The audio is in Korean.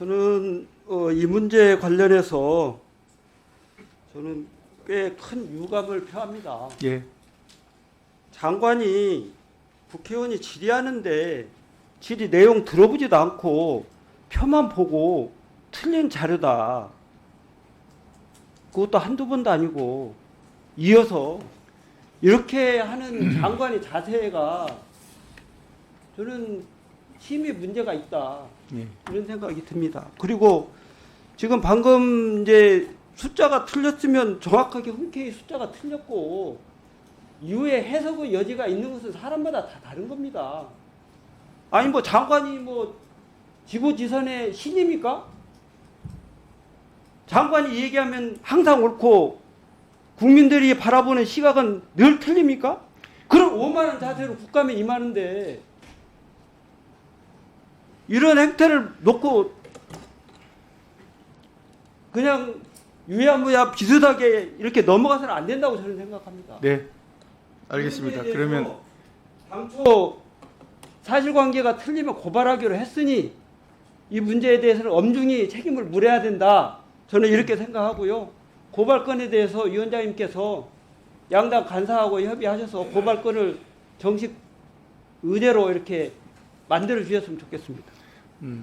저는 어, 이 문제 관련해서 저는 꽤 큰 유감을 표합니다. 예. 장관이 국회의원이 질의하는데 질의 내용 들어보지도 않고 표만 보고 틀린 자료다. 그것도 한두 번도 아니고 이어서 이렇게 하는 장관의 자세가 저는 심히 문제가 있다. 예. 이런 생각이 듭니다. 그리고 지금 방금 이제 숫자가 틀렸으면 정확하게 흔쾌히 숫자가 틀렸고 이후에 해석의 여지가 있는 것은 사람마다 다 다른 겁니다. 아니 뭐 장관이 뭐 지고지선의 신입니까? 장관이 얘기하면 항상 옳고 국민들이 바라보는 시각은 늘 틀립니까? 그런 오만한 자세로 국감에 임하는데 이런 행태를 놓고 그냥 유야무야 비슷하게 이렇게 넘어가서는 안 된다고 저는 생각합니다. 네. 알겠습니다. 그러면 대해서 당초 사실관계가 틀리면 고발하기로 했으니 이 문제에 대해서는 엄중히 책임을 물어야 된다. 저는 이렇게 생각하고요. 고발건에 대해서 위원장님께서 양당 간사하고 협의하셔서 고발건을 정식 의대로 이렇게 만들어 주셨으면 좋겠습니다. 음,